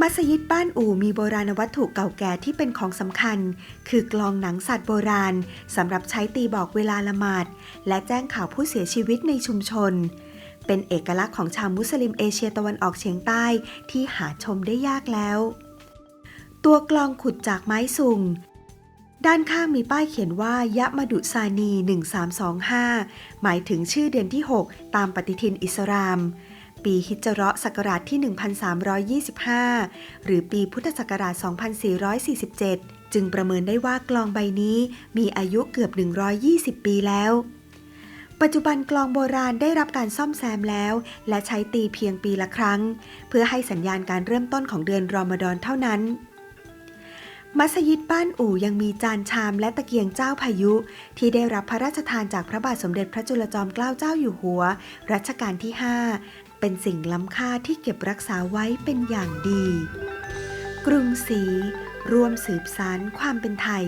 มัสยิดบ้านอู่มีโบราณวัตถุเก่าแก่ที่เป็นของสำคัญ คือกลองหนังสัตว์โบราณสำหรับใช้ตีบอกเวลาละหมาด และแจ้งข่าวผู้เสียชีวิตในชุมชน เป็นเอกลักษณ์ของชาวมุสลิมเอเชียตะวันออกเฉียงใต้ที่หาชมได้ยากแล้ว ตัวกลองขุดจากไม้สุงด้านข้างมีป้ายเขียนว่ายะมดุซานี 1325 หมายถึงชื่อเดือนที่ 6 ตามปฏิทินอิสลาม ปีฮิจเราะห์ศักราชที่ 1325 หรือปีพุทธศักราช 2447 จึงประเมินได้ว่ากลองใบนี้มีอายุเกือบ 120 ปีแล้ว ปัจจุบันกลองโบราณได้รับการซ่อมแซมแล้ว และใช้ตีเพียงปีละครั้ง เพื่อให้สัญญาณการเริ่มต้นของเดือนรอมฎอนเท่านั้นมัสยิดบ้านอู่ยังมีจานชามและตะเกียงเจ้าพายุ ที่ได้รับพระราชทานจากพระบาทสมเด็จพระจุลจอมเกล้าเจ้าอยู่หัว รัชกาลที่5 เป็นสิ่งล้ำค่าที่เก็บรักษาไว้เป็นอย่างดี กรุงศรีร่วมสืบสานความเป็นไทย